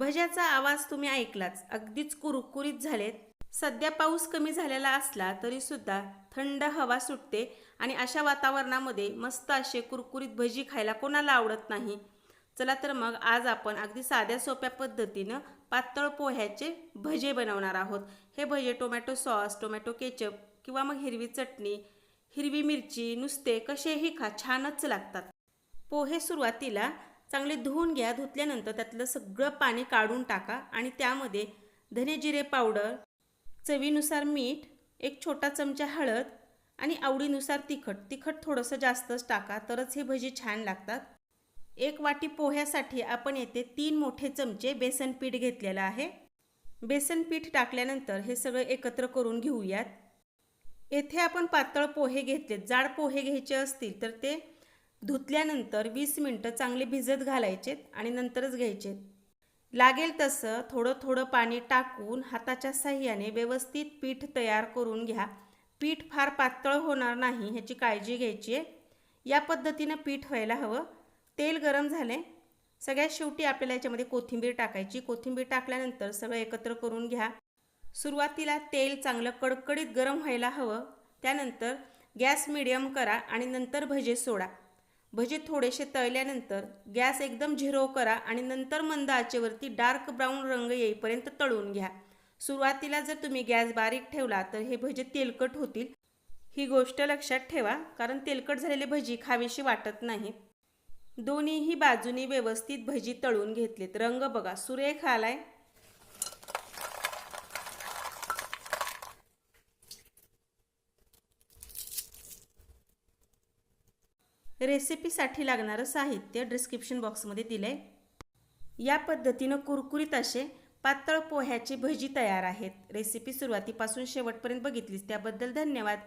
भज्याचा आवाज तुम्ही ऐकलाच. अगदीच कुरकुरीत झालेत. सध्या पाऊस कमी झालेला असला तरी सुद्धा थंड हवा सुटते आणि अशा वातावरणामध्ये मस्त असे कुरकुरीत भजी खायला कोणाला आवडत नाही. चला तर मग आज आपण अगदी साध्या सोप्या पद्धतीनं पातळ पोह्याचे भजे बनवणार आहोत. हे भजे टोमॅटो सॉस टोमॅटो केचप किंवा मग हिरवी चटणी हिरवी मिरची नुसते कसेही खा छानच लागतात. पोहे सुरुवातीला चांगले धुवून घ्या धुतल्यानंतर त्यातलं सगळं पाणी काढून टाका आणि त्यामध्ये धने जिरे पावडर चवीनुसार मीठ एक छोटा चमचा हळद आणि आवडीनुसार तिखट. तिखट थोडंसं जास्तच टाका तरच हे भजी छान लागतात. एक वाटी पोह्यासाठी आपण येथे तीन मोठे चमचे बेसन पीठ घेतलेलं आहे. बेसन पीठ टाकल्यानंतर हे सगळं एकत्र करून घेऊयात. येथे आपण पातळ पोहे घेतलेत. जाड पोहे घ्यायचे असतील तर ते धुतल्यानंतर वीस मिनटं चांगले भिजत घालायचेत आणि नंतरच घ्यायचेत. लागेल तसं थोडं थोडं पाणी टाकून हाताच्या साह्याने व्यवस्थित पीठ तयार करून घ्या. पीठ फार पातळ होणार नाही ह्याची काळजी घ्यायची आहे. या पद्धतीनं पीठ व्हायला हवं. तेल गरम झाले सगळ्यात शेवटी आपल्याला याच्यामध्ये कोथिंबीर टाकायची. कोथिंबीर टाकल्यानंतर सगळं एकत्र करून घ्या. सुरुवातीला तेल चांगलं कडकडीत गरम व्हायला हवं. त्यानंतर गॅस मिडियम करा आणि नंतर भजे सोडा. भजे थोडेसे तळल्यानंतर गॅस एकदम झिरो करा आणि नंतर मंद आचेवरती डार्क ब्राऊन रंग येईपर्यंत तळून घ्या. सुरुवातीला जर तुम्ही गॅस बारीक ठेवला तर हे भजे तेलकट होतील. ही गोष्ट लक्षात ठेवा कारण तेलकट झालेले भजी खावीशी वाटत नाहीत. दोन्हीही बाजूनी व्यवस्थित भजी तळून घेतलेत. रंग बघा सुरेख आलाय. रेसिपीसाठी लागणारं साहित्य डिस्क्रिप्शन बॉक्समध्ये दिलं आहे या पद्धतीनं कुरकुरीत असे पातळ पोह्याची भजी तयार आहेत. रेसिपी सुरुवातीपासून शेवटपर्यंत बघितलीस त्याबद्दल धन्यवाद.